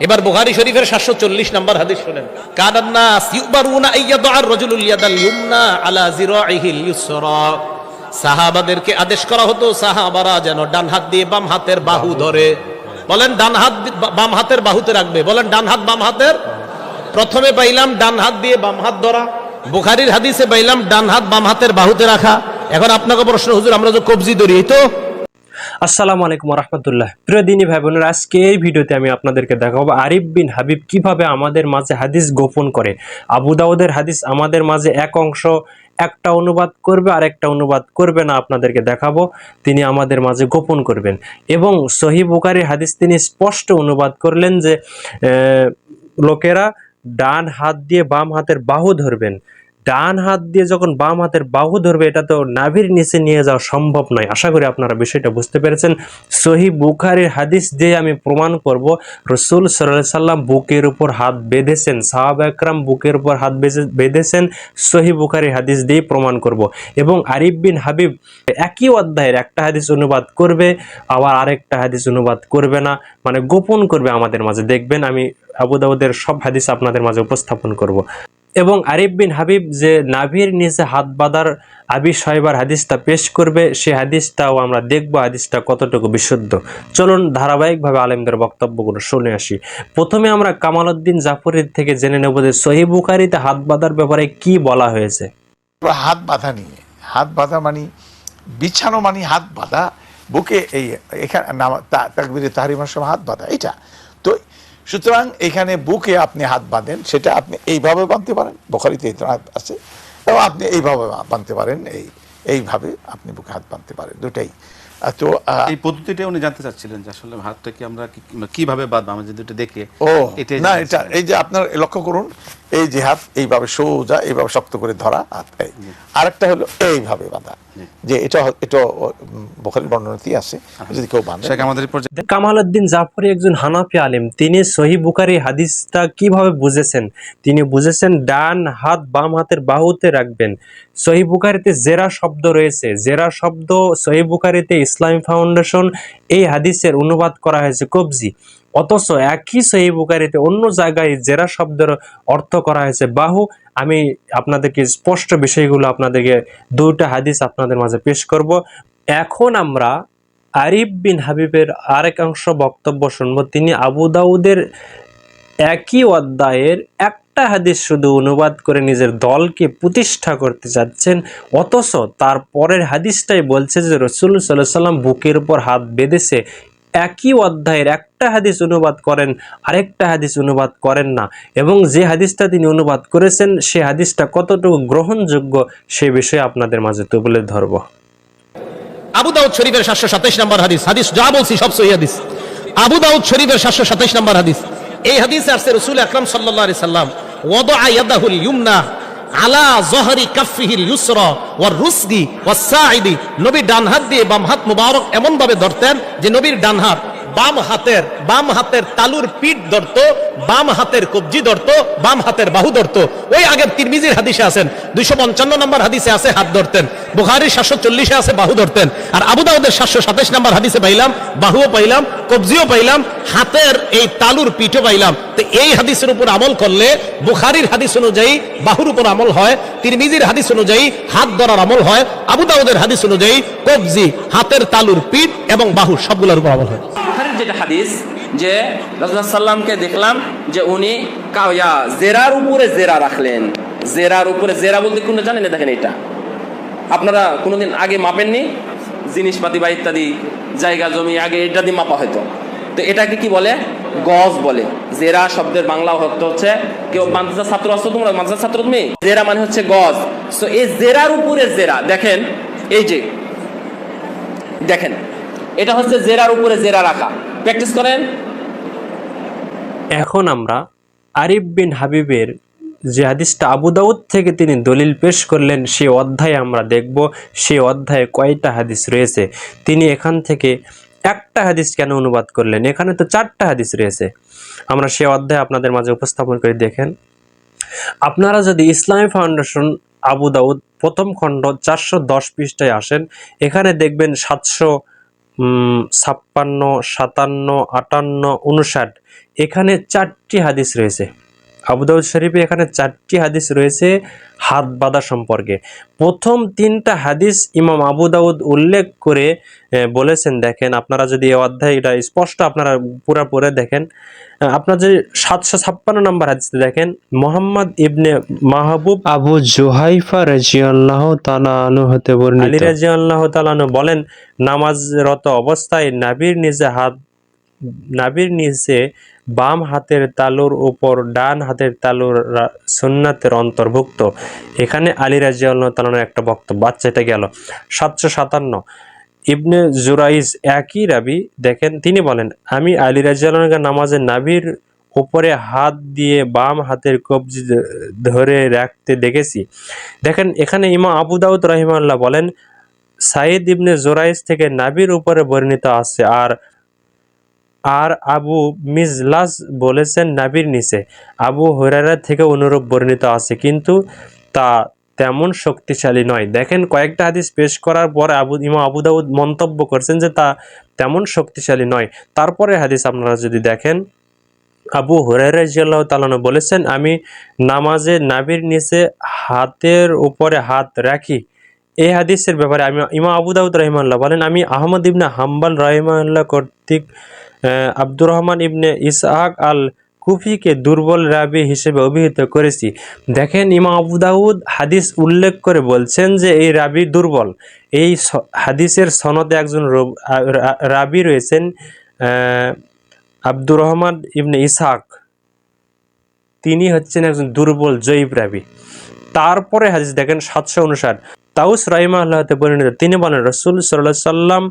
এবার বুখারী শরীফের সাতশো চল্লিশ নম্বর হাদিস শোনেন। ইউসরা। সাহাবাদেরকে আদেশ করা হতো, সাহাবারা যেন ডান হাত দিয়ে বাম হাতের বাহু ধরে। বলেন, ডান হাত বাম হাতের বাহুতে রাখবে। বলেন, ডান হাত বাম হাতের? প্রথমে পাইলাম ডান হাত দিয়ে বাম হাত ধরা। বুখারির হাদিসে পাইলাম ডান হাত বাম হাতের বাহুতে রাখা। এখন আপনাকে প্রশ্ন, হুজুর, আমরা যে কবজি ধরি, এই তো? আসসালামু আলাইকুম রহমতুল্লাহ প্রিয় দিনী ভাই বোনেরা, আজকে এই ভিডিওতে আমি আপনাদেরকে দেখাবো আরিফ বিন হাবিব কীভাবে আমাদের মাঝে হাদিস গোপন করে। আবু দাউদের হাদিস আমাদের মাঝে এক অংশ, একটা অনুবাদ করবে আর একটা অনুবাদ করবে না আপনাদেরকে দেখাবো, তিনি আমাদের মাঝে গোপন করবেন। এবং সহি বুকারির হাদিস তিনি স্পষ্ট অনুবাদ করলেন যে লোকেরা ডান হাত দিয়ে বাম হাতের বাহু ধরবেন। ডান হাত দিয়ে যখন বাম হাতের বাহু ধরবে, এটা তো নাভির নিচে নিয়ে যাওয়া সম্ভব নয়। আশা করি আপনারা বিষয়টা বুঝতে পেরেছেন। সহি বুখারির হাদিস দিয়ে আমি প্রমাণ করব, রসুল সাল্লাহ সাল্লাম বুকের উপর হাত বেঁধেছেন, সাহাব একরাম বুকের উপর হাত বেঁধে- বেঁধেছেন, সহি বুখারির হাদিস দিয়ে প্রমাণ করব। এবং আরিফ বিন হাবিব একই অধ্যায়ের একটা হাদিস অনুবাদ করবে, আবার আরেকটা হাদিস অনুবাদ করবে না মানে গোপন করবে আমাদের মাঝে। দেখবেন আমি আবু দাউদের সব হাদিস আপনাদের মাঝে উপস্থাপন করব। এবং আরিফ বিন হাবিব যে নাভির নিচে হাত বাঁধার আবি সাহেবার হাদিসটা পেশ করবে, সে হাদিসটাও আমরা দেখব, হাদিসটা কতটুকু বিশুদ্ধ। চলুন ধারাবাহিকভাবে আলেমদের বক্তব্যগুলো শুনে আসি। প্রথমে আমরা কামাল উদ্দিন জাফরির থেকে জেনে নেব যে সহি বুখারিতে হাত বাঁধার ব্যাপারে কি বলা হয়েছে। হাত বাঁধা নিয়ে, হাত বাঁধা মানে বিছানো মানে হাত বাঁধা, বুকে এই এখানে তাকবিরে তাহারিমার সময় হাত বাঁধা, এটা। তো সুতরাং এখানে বুকে আপনি হাত বাঁধেন সেটা আপনি এইভাবে বাঁধতে পারেন বোখারিতে এই আছে এবং আপনি এইভাবে বাঁধতে পারেন এই এইভাবে আপনি বুকে হাত বাঁধতে পারেন দুটাই। তো এই পদ্ধতিটা উনি জানতে চাচ্ছিলেন যে আসলে হাতটা কি আমরা কীভাবে বাঁধবো? আমরা যদি দেখে ও না এটা এই যে আপনার লক্ষ্য করুন এই যে হাত এইভাবে সোজা এইভাবে শক্ত করে ধরা হাত। আরেকটা হলো এইভাবে বাঁধা। যে এটা এটা বোখারির বর্ণনাতেই আছে যদি কেউ শেখ আমাদের কামাল উদ্দিন জাফরি একজন হানাফি আলিম। তিনি সহি বুখারি হাদিসটা কীভাবে বুঝেছেন? তিনি বুঝেছেন ডান হাত বাম হাতের বাহুতে রাখবেন। সহি বুখারিতে জেরা শব্দ রয়েছে। জেরা শব্দ সহি বুখারিতে ইসলামী ফাউন্ডেশন এই হাদিসের অনুবাদ করা হয়েছে কবজি। অথচ একই সেই বুকারিতে অন্য জায়গায় জেরা শব্দের অর্থ করা হয়েছে। বাহু, আমি আপনাদেরকে স্পষ্ট বিষয়গুলো আপনাদেরকে দুইটা হাদিস আপনাদের মাঝে পেশ করব। এখন আমরা আরিফ বিন হাবিবের আরেক অংশ বক্তব্য শুনব। তিনি আবু দাউদের একই অধ্যায়ের একটা হাদিস শুধু অনুবাদ করে নিজের দলকে প্রতিষ্ঠা করতে চাচ্ছেন অথচ তার পরের হাদিসটাই বলছে যে রসুল সাল্লাহ সাল্লাম বুকের উপর হাত বেঁধেছে। একই অধ্যায়ের একটা হাদিস অনুবাদ করেন, আরেকটা হাদিস অনুবাদ করেন না। এবং যে হাদিসটা তিনি অনুবাদ করেছেন, সে হাদিসটা কতটুকু গ্রহণযোগ্য সে বিষয়ে আপনাদের মাঝে তুলে ধরবো। আবু দাউদ শরীফের সাতশো সাতাইশ নম্বর হাদিস। হাদিস যা বলছি সব সহি হাদিস। আবু দাউদ শরীফের সাতশো সাতাইশ নম্বর হাদিস। এই হাদিসে আসছে রসুল আকরাম সাল্লাহ সাল্লাম ওয়াদা ইয়াদাহুল ইউমনা আলা জহরি কাফিহিল ইউসর ওয়ার রুসগি ওয়াস সাইদি নবী ডান হাত দিয়ে বাম হাত মুবারক এমন ভাবে ধরতেন যে নবীর ডান হাত বাম হাতের বাম হাতের তালুর পিঠ ধরতো, বাম হাতের কবজি ধরতো, বাম হাতের বাহু ধরতো। ওই আগের তিরমিজির হাদিসে আছেন, দুইশো পঞ্চান্ন নম্বর হাদিসে আছে হাত ধরতেন, বুখারির সাতশো চল্লিশে আছে বাহু ধরতেন, আর আবু দাউদের সাতশো সাতাশ নম্বর হাদিসে পাইলাম, বাহুও পাইলাম, কবজিও পাইলাম, হাতের এই তালুর পিঠও পাইলাম। তো এই হাদিসের উপর আমল করলে, বুখারির হাদিস অনুযায়ী বাহুর উপর আমল হয়, তিরমিজির হাদিস অনুযায়ী হাত ধরার আমল হয়, আবু দাউদের হাদিস অনুযায়ী কবজি, হাতের তালুর পিঠ এবং বাহু সবগুলোর উপর আমল হয়। যেটা হাদিস যে রাসূলুল্লাহ সাল্লামকে দেখলাম যে উনি কাউয়া জেরার উপরে জেরা রাখলেন। জেরার উপরে জেরা বলতে কোনো জানেন? না দেখেন এটা আপনারা কোনোদিন আগে মাপেননি? জিনিসপাতি বা ইত্যাদি, জায়গা, জমি, আগে এটা দিয়ে মাপা হয়তো। তো এটাকে কি বলে? গজ বলে। জেরা শব্দের বাংলা অর্থ হচ্ছে, কেউ মাদ্রাসার ছাত্র আসছো তোমরা? মাদ্রাসার ছাত্র তুমি? জেরা মানে হচ্ছে গজ। তো এই জেরার উপরে জেরা, দেখেন, এই যে, দেখেন, এটা হচ্ছে জেরার উপরে জেরা রাখা। প্র্যাকটিস করেন। এখন আমরা আরিফ বিন হাবিবের যে হাদিসটা আবু দাউদ থেকে তিনি দলিল পেশ করলেন, সে অধ্যায়ে আমরা দেখব, সে অধ্যায়ে কয়টা হাদিস রয়েছে। তিনি এখান থেকে একটা হাদিস কেন অনুবাদ করলেন? এখানে তো চারটা হাদিস রয়েছে। আমরা সে অধ্যায় আপনাদের মাঝে উপস্থাপন করে দেখেন। আপনারা যদি ইসলামী ফাউন্ডেশন আবু দাউদ প্রথম খণ্ড চারশো দশ পৃষ্ঠায় আসেন, এখানে দেখবেন সাতশো ছাপ্পান্ন সাতান্ন আটান্ন উনষাট এখানে চারটি হাদিস রয়েছে। আবুদাউদ শরীফে এখানে চারটি হাদিস রয়েছে হাত বাঁধা সম্পর্কে। প্রথম তিনটা হাদিস ইমাম আবু দাউদ উল্লেখ করে বলেছেন দেখেন আপনারা যদি এই অধ্যায়টা স্পষ্ট আপনারা পুরা পড়ে দেখেন আপনার যদি সাতশো ছাপ্পান্ন নম্বর হাদিস দেখেন মোহাম্মদ ইবনে মাহবুব আবু জোহাইফা রাজিয়াল্লাহ তাআলা আনহু হতে বর্ণিত। আলী রাজিয়াল্লাহ তাআলা আনহু বলেন নামাজরত অবস্থায় নাবির নিজে হাত নাবির নিচে বাম হাতের তালুর উপর ডান হাতের তালুর সুন্নাতের অন্তর্ভুক্ত। এখানে আলী রাজিয়াল্লাহ তালানোর একটা বক্তব্য আচ্ছা এটা গেল। সাতশো সাতান্ন। ইবনে জুরাইজ একই রাবি। দেখেন, তিনি বলেন, আমি আলী রাজিয়াল্লাহকে নামাজে নাবির উপরে হাত দিয়ে বাম হাতের কবজি ধরে রাখতে দেখেছি। দেখেন, এখানে ইমা আবু দাউদ রহিমাল্লাহ বলেন সাইদ ইবনে জোরাইজ থেকে নাবির উপরে বর্ণিত আছে আর আর আবু মিজলাস বলেছেন নাবির নিচে। আবু হরারা থেকে অনুরূপ বর্ণিত আছে, কিন্তু তা তেমন শক্তিশালী নয়। দেখেন, কয়েকটা হাদিস পেশ করার পর আবু ইমা আবু দাউদ মন্তব্য করছেন যে তা তেমন শক্তিশালী নয়। তারপরে হাদিস আপনারা যদি দেখেন, আবু হরাইরাজিয়াল্লাহ তালানো বলেছেন, আমি নামাজে নাবির নিচে হাতের উপরে হাত রাখি এই হাদিসের ব্যাপারে আমি ইমা আবু দাউদ রহিমাল্লাহ বলেন, আমি আহমদ ইবনে হাম্বাল রহিমাল্লাহ কর্তৃক আব্দুর রহমান ইবনে ইসহাক আল কুফিকে দুর্বল রাবি হিসেবে অভিহিত করেছি। দেখেন ইমা আবু দাউদ হাদিস উল্লেখ করে বলছেন যে, এই রাবি দুর্বল। এই হাদিসের সনদে একজন রব- রয়েছেন আব্দুর রহমান ইবনে ইসহাক। তিনি হচ্ছেন একজন দুর্বল, জয়ীব রাবি। তারপরে হাদিস দেখেন সাতশো উনষাট তাউস রাহিমা আল্লাহতে পরিণত তিনি বলেন, রসুল সাল্লাহ সাল্লাম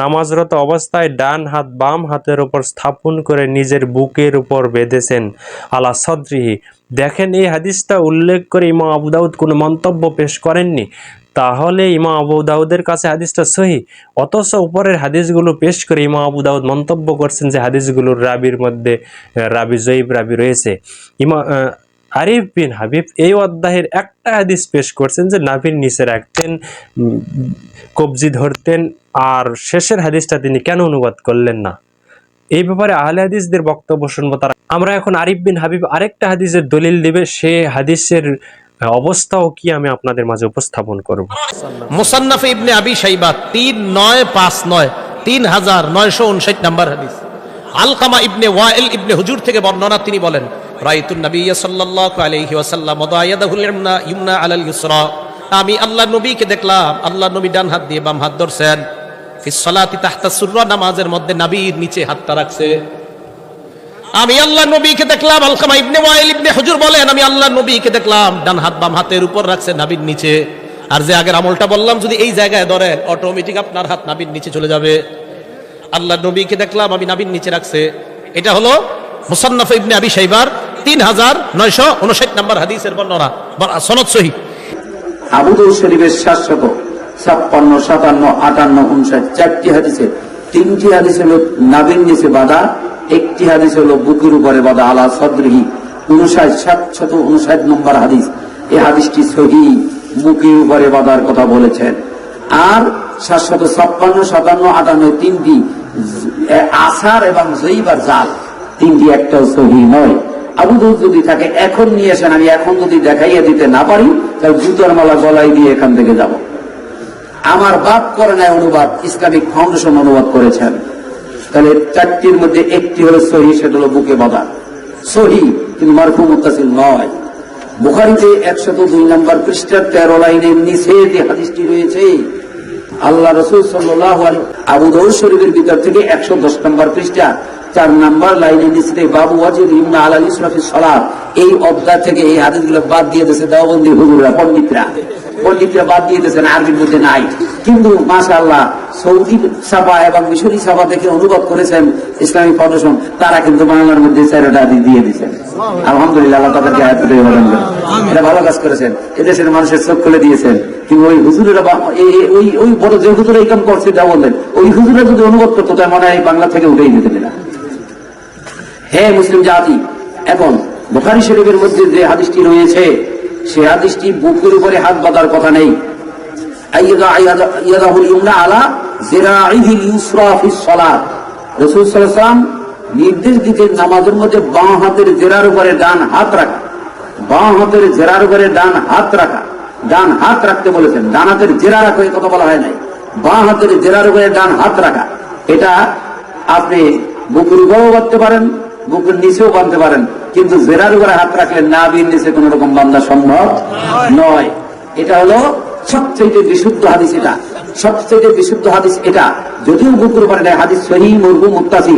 নামাজরত অবস্থায় ডান হাত বাম হাতের উপর স্থাপন করে নিজের বুকের উপর বেঁধেছেন, আলা সদ্রিহি। দেখেন, এই হাদিসটা উল্লেখ করে ইমা আবু দাউদ কোনো মন্তব্য পেশ করেননি। তাহলে ইমা আবু দাউদের কাছে হাদিসটা সহি। অথচ উপরের হাদিসগুলো পেশ করে ইমা আবু দাউদ মন্তব্য করছেন যে হাদিসগুলোর রাবির মধ্যে, রাবি জয়ীব রাবি রয়েছে। ইমা আরিফ বিন হাবিব এই অধ্যায়ের একটা হাদিস পেশ করছেন যে নাভির নিচে রাখতেন কবজি ধরতেন, আর শেষের হাদিসটা তিনি কেন অনুবাদ করলেন না? এই ব্যাপারে আহলে হাদিসদের বক্তব্য শুনব তারা। আমরা এখন আরিফ বিন হাবিব আরেকটা হাদিসের দলিল দিবে, সে হাদিসের অবস্থাও কি আমি আপনাদের মাঝে উপস্থাপন করব। মুসান্নাফে ইবনে আবি সাইবা তিন নয় পাঁচ নয়, তিন হাজার নয়শো উনষাট নাম্বার হাদিস। আলকামা ইবনে ওয়াইল ইবনে হুজুর থেকে বর্ণনা তিনি বলেন রাইতুন নবী সাল্লাল্লাহু আলাইহি ওয়াসাল্লাম ওয়াদায়াদাহুল ইমনা ইমনা আলাল ইউসরা। আমি আল্লাহ নবীকে দেখলাম আল্লাহ নবী ডান হাত দিয়ে বাম হাত ধরছেন। ফিস সালাতি তাহতা সুররা, নামাজের মধ্যে নবীর নিচে হাতটা রাখছে। আমি আল্লাহ নবীকে দেখলাম, আলকামা ইবনে ওয়াইল ইবনে হুজুর বলেন, আমি আল্লাহ নবীকে দেখলাম, ডান হাত বাম হাতের উপর রাখছে নাবির নিচে। আর যে আগের আমলটা বললাম, যদি এই জায়গায় ধরেন অটোমেটিক আপনার হাত নাবির নিচে চলে যাবে। আল্লাহ নবীকে দেখলাম, আমি নাবির নিচে রাখছে। এটা হলো মুসান্নাফ ইবনে আবি সাইবার তিন হাজার নয়শো উনষাট নম্বর হাদিসের বর্ণনা বর- সনদ সহি। আবুদুল শরীফের সাতশত ছাপ্পান্ন, সাতান্ন, আটান্ন, উনষাট, চারটি হাদিসে, তিনটি হাদিস হলো নাবিন নিচে বাধা, একটি হাদিস হলো বুকের উপরে বাধা, আলা সদরিহি, উনষাট, সাতশত উনষাট নম্বর হাদিস। এই হাদিসটি সহি, বুকের উপরে বাধার কথা বলেছেন। আর সাতশত ছাপ্পান্ন, সাতান্ন, আটান্ন, তিনটি আসার এবং জৈবার জাল, তিনটি একটাও সহি নয়। আবু দাউদ যদি থাকে, এখন নিয়ে আসেন, আমি এখন যদি দেখাইয়া দিতে না পারি, তাহলে জুতোর মালা গলায় দিয়ে এখান থেকে যাব। আমার বাপ করে নাই অনুবাদ, ইসলামিক ফাউন্ডেশন অনুবাদ করেছেন। তাহলে চারটির মধ্যে একটি হলো সহি, সেটা হলো বুকে বাঁধা। সহি, কিন্তু মারফু মুতাসিল নয়। বুখারিতে একশত দুই নম্বর পৃষ্ঠার তেরো লাইনের নিচে হাদিসটি রয়েছে আল্লাহ রসুল সাল্লাহ আবু দৌর শরীফের ভিতর থেকে একশো দশ নম্বর পৃষ্ঠা, চার নাম্বার লাইনে দিচ্ছে বাবু ওয়াজিদ ইমনা আলাল ইসরাফি সালাদ এই অবদা থেকে এই হাদিসগুলো বাদ দিয়ে দিয়েছে দেওবন্দি হুজুরা পণ্ডিতরা। পণ্ডিতরা বাদ দিয়ে দিয়েছেন আরবির মধ্যে নাই। কিন্তু মাশাআল্লাহ সৌদি সাফা এবং মিশরি সাফা থেকে অনুবাদ করেছেন ইসলামিক ফাউন্ডেশন তারা কিন্তু বাংলার মধ্যে চারোটা দিয়ে দিয়েছেন আলহামদুলিল্লাহ আল্লাহ তাদেরকে আয়াত এটা ভালো কাজ করেছেন এদেশের মানুষের চোখ খুলে দিয়েছেন। কিন্তু ওই হুজুরেরা ওই ওই বড় যে হুজুর এই কাম করছে যা বললেন ওই হুজুরা যদি অনুবাদ করতো তার মনে হয় বাংলা থেকে উঠেই দিতেন না হে মুসলিম জাতি এখন বুখারি শরীফের মধ্যে যে হাদিসটি রয়েছে সে হাদিসটি বুকের উপরে হাত বাঁধার কথা নেই। আলা নির্দেশ দিতে নামাজের মধ্যে বাঁ হাতের জেরার উপরে ডান হাত রাখা। বাঁ হাতের জেরার উপরে ডান হাত রাখা। ডান হাত রাখতে বলেছেন, ডান হাতের জেরা রাখো, এই কথা বলা হয় নাই। বাঁ হাতের জেরার উপরে ডান হাত রাখা। এটা আপনি বুকের উপরেও বাঁধতে পারেন বুকের নিচেও বাঁধতে পারেন। কিন্তু জেরার উপরে হাত রাখলে নাবির নিচে কোন রকম বান্ধা সম্ভব নয়। এটা হলো সবচেয়ে বিশুদ্ধ হাদিস এটা। সবচেয়ে বিশুদ্ধ হাদিস এটা। যদিও বুকের উপরে নেই, হাদিস সহি, মুরগু মুক্তাসি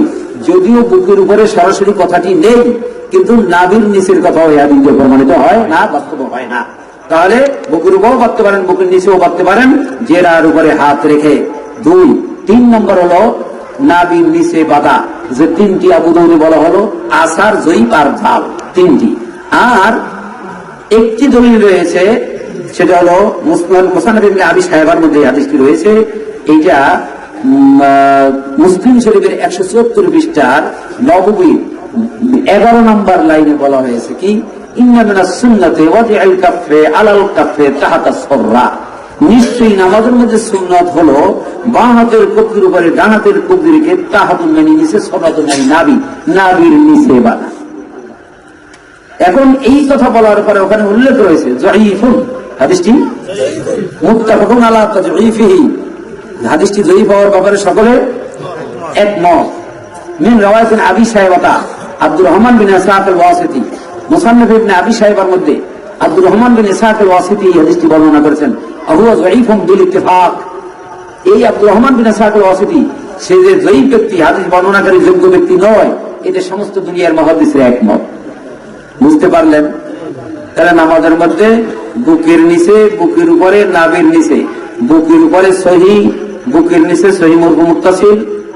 যদিও বুকের উপরে সরাসরি কথাটি নেই, কিন্তু নাবির নিচের কথা ওই হাদিসে প্রমাণিত হয় না, বাস্তব হয় না। তাহলে বুকের উপরেও বাঁধতে পারেন, বুকের নিচেও বাঁধতে পারেন, জেরার উপরে হাত রেখে। দুই, তিন নম্বর হলো নাবির নিচে বাধা যে তিনটি আবুদৌরি বলা হলো, আসার জয়ীপ আর জাল, তিনটি। আর একটি দলিল রয়েছে, সেটা হলো মুসলিম মোসানব ইবনে আবি সাহেবার মধ্যে হাদিসটি রয়েছে, এইটা মুসলিম শরীফের একশো চুয়াত্তর পৃষ্ঠার নববী এগারো নম্বর লাইনে বলা হয়েছে কি ইন্নামিনা সুন্নাতে ওয়াদিআল কাফে আলাল কাফে তাহাতা সররা। নিশ্চয়ই নামাজের মধ্যে সুন্নত হলো বাঁ হাতের কবজির উপরে ডান হাতের তাহাতুল মানে নিচে সরাতুল মানে নাবি নাবির নিচে বানা এখন এই কথা বলার পরে ওখানে উল্লেখ রয়েছে, জয়ীফুন, হাদিসটি? হাদিসটি ব্যাপারে সকলে একমত। মিন রাওয়ায়াতিন আবি সাহেবাতা আব্দুর রহমান বিন ইসহাক ওয়াসিতি ইবনে আবি সাহেবার মধ্যে আব্দুর রহমান বিন ইসহাক আল ওয়াসিতি হাদিসটি বর্ণনা করেছেন। আহুয়া জয়ীফুম ইত্তেফাক। এই রহমান যে জয়ীফ ব্যক্তি, হাদিস বর্ণনাকারী যোগ্য ব্যক্তি নয় এটা সমস্ত দুনিয়ার একমত। বুঝতে পারলেন? নামাজের মধ্যে বুকের নিচে, বুকের উপরে নাবির নিচে। বুকের উপরে সহি, বুকের নিচে সহি মুরগু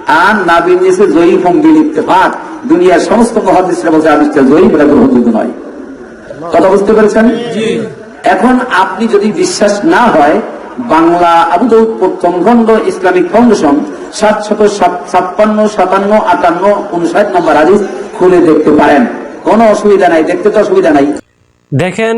আর নাবির নিচে জয়ী ফম্বিল ইত্তেফাক। দুনিয়ার সমস্ত মহাদিসরা বলছে আবিষ্কার জয়ী বলে গ্রহণযোগ্য নয়। কথা বুঝতে পেরেছেন? এখন আপনি যদি বিশ্বাস না হয়, বাংলা আবুদৌদ প্রথম খন্ড ইসলামিক ফাউন্ডেশন সাতশত ছাপ্পান্ন, সাতান্ন, আটান্ন, উনষাট নম্বর আদিস খুলে দেখতে পারেন। কোনো অসুবিধা নাই, দেখতে তো অসুবিধা নাই। দেখেন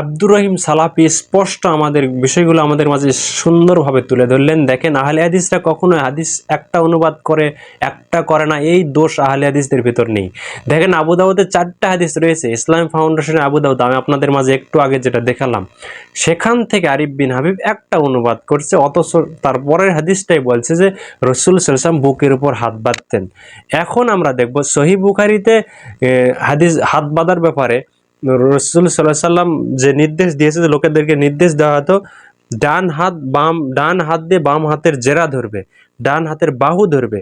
আব্দুর রহিম সালাফি স্পষ্ট আমাদের বিষয়গুলো আমাদের মাঝে সুন্দরভাবে তুলে ধরলেন। দেখেন, আহলে হাদিসরা কখনো হাদিস একটা অনুবাদ করে, একটা করে না, এই দোষ আহলে হাদিসদের ভিতর নেই। দেখেন, আবু দাউদের চারটা হাদিস রয়েছে, ইসলাম ফাউন্ডেশনের আবু দাউদ। আমি আপনাদের মাঝে একটু আগে যেটা দেখালাম, সেখান থেকে আরিফ বিন হাবিব একটা অনুবাদ করছে, অথচ তারপরের হাদিসটাই বলছে যে, রসুল সাল্লাম বুকের উপর হাত বাঁধতেন। এখন আমরা দেখব সহি বুখারিতে হাদিস হাত বাঁধার ব্যাপারে রসুল সাল্লাহ সাল্লাম যে নির্দেশ দিয়েছে যে লোকেদেরকে নির্দেশ দেওয়া হতো, ডান হাত বাম, ডান হাত দিয়ে বাম হাতের জেরা ধরবে, ডান হাতের বাহু ধরবে।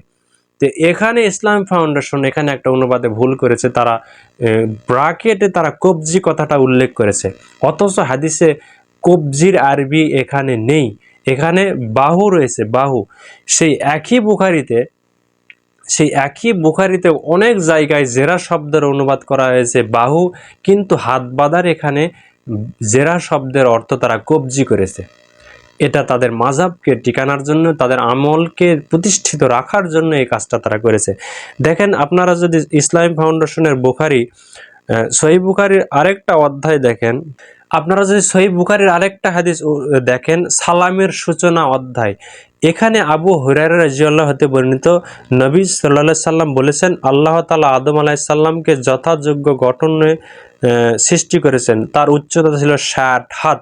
তো এখানে ইসলাম ফাউন্ডেশন এখানে একটা অনুবাদে ভুল করেছে, তারা ব্রাকেটে তারা কবজি কথাটা উল্লেখ করেছে। অথচ হাদিসে কবজির আরবি এখানে নেই, এখানে বাহু রয়েছে, বাহু। সেই একই বুখারিতে সেই একই বুখারিতে অনেক জায়গায় জেরা শব্দের অনুবাদ করা হয়েছে, বাহু, কিন্তু হাত বাঁধার এখানে জেরা শব্দের অর্থ তারা কবজি করেছে। এটা তাদের মাজাবকে টিকানার জন্য, তাদের আমলকে প্রতিষ্ঠিত রাখার জন্য এই কাজটা তারা করেছে। দেখেন, আপনারা যদি ইসলাম ফাউন্ডেশনের বুখারি সহি বুখারির আরেকটা অধ্যায় দেখেন, আপনারা যদি সহি বুখারির আরেকটা হাদিস দেখেন, সালামের সূচনা অধ্যায় এখানে আবু হুরায়রা রাজিউল্লাহ হতে বর্ণিত নবী সাল্লাহ সাল্লাম বলেছেন, আল্লাহ তালা আদম আলাহিসাল্লামকে যথাযোগ্য গঠনে সৃষ্টি করেছেন। তার উচ্চতা ছিল ষাট হাত।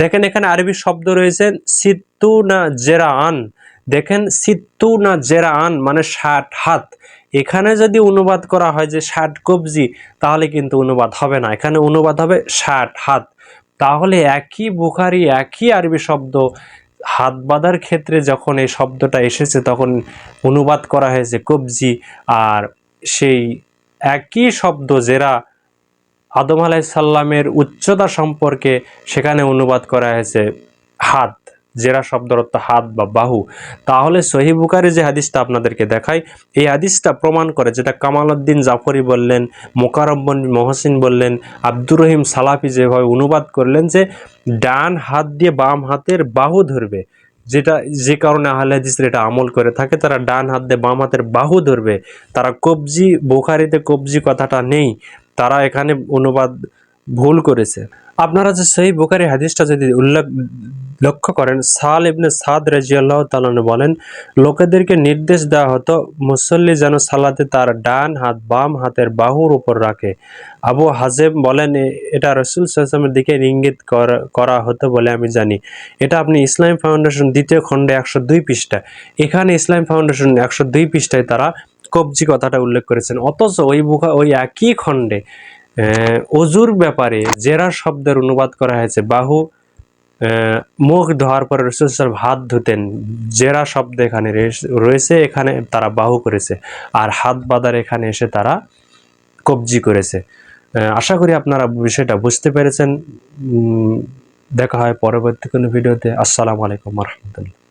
দেখেন এখানে আরবি শব্দ রয়েছে সিত্তু না জেরা আন দেখেন সিত্তু না জেরা আন মানে ষাট হাত। এখানে যদি অনুবাদ করা হয় যে ষাট কবজি, তাহলে কিন্তু অনুবাদ হবে না। এখানে অনুবাদ হবে ষাট হাত। তাহলে একই বুখারি, একই আরবি শব্দ হাত বাঁধার ক্ষেত্রে যখন এই শব্দটা এসেছে, তখন অনুবাদ করা হয়েছে কবজি আর সেই একই শব্দ জেরা আদম আলাইসাল্লামের উচ্চতা সম্পর্কে সেখানে অনুবাদ করা হয়েছে হাত। জেরা শব্দের অর্থ হাত বা বাহু। তাহলে সহি বুকারি যে হাদিসটা আপনাদেরকে দেখাই, এই হাদিসটা প্রমাণ করে যেটা কামাল উদ্দিন জাফরি বললেন মোকারব্বন মহসিন বললেন, আব্দুর রহিম সালাফি যেভাবে অনুবাদ করলেন যে ডান হাত দিয়ে বাম হাতের বাহু ধরবে, যেটা যে কারণে আহলে হাদিসরা এটা আমল করে থাকে, তারা ডান হাত দিয়ে বাম হাতের বাহু ধরবে। তারা কবজি, বোখারিতে কবজি কথাটা নেই, তারা এখানে অনুবাদ ভুল করেছে। আপনারা যে সেই বুকারি হাদিসটা যদি উল্লেখ, লক্ষ্য করেন, সাল ইবনে সাদ রাজিয়াল্লাহ তালন বলেন, লোকেদেরকে নির্দেশ দেওয়া হতো, মুসল্লি যেন সালাতে তার ডান হাত বাম হাতের বাহুর উপর রাখে। আবু হাজেম বলেন এটা রসুল সাল্লামের দিকে ইঙ্গিত করা- হতো বলে আমি জানি। এটা আপনি ইসলাম ফাউন্ডেশন দ্বিতীয় খণ্ডে একশো দুই পৃষ্ঠা এখানে ইসলাম ফাউন্ডেশন একশো দুই পৃষ্ঠায় তারা কবজি কথাটা উল্লেখ করেছেন। অথচ ওই বুকা ওই একই খণ্ডে অজুর ব্যাপারে জেরা শব্দের অনুবাদ করা হয়েছে। বাহু মুখ ধোয়ার পরে রসুল হাত ধুতেন। জেরা শব্দ এখানে রয়েছে এখানে তারা বাহু করেছে। আর হাত বাঁধার এখানে এসে তারা কবজি করেছে। আশা করি আপনারা বিষয়টা বুঝতে পেরেছেন। দেখা হয় পরবর্তী কোনো ভিডিওতে। আসসালামু আলাইকুম রহমতুল্লাহ।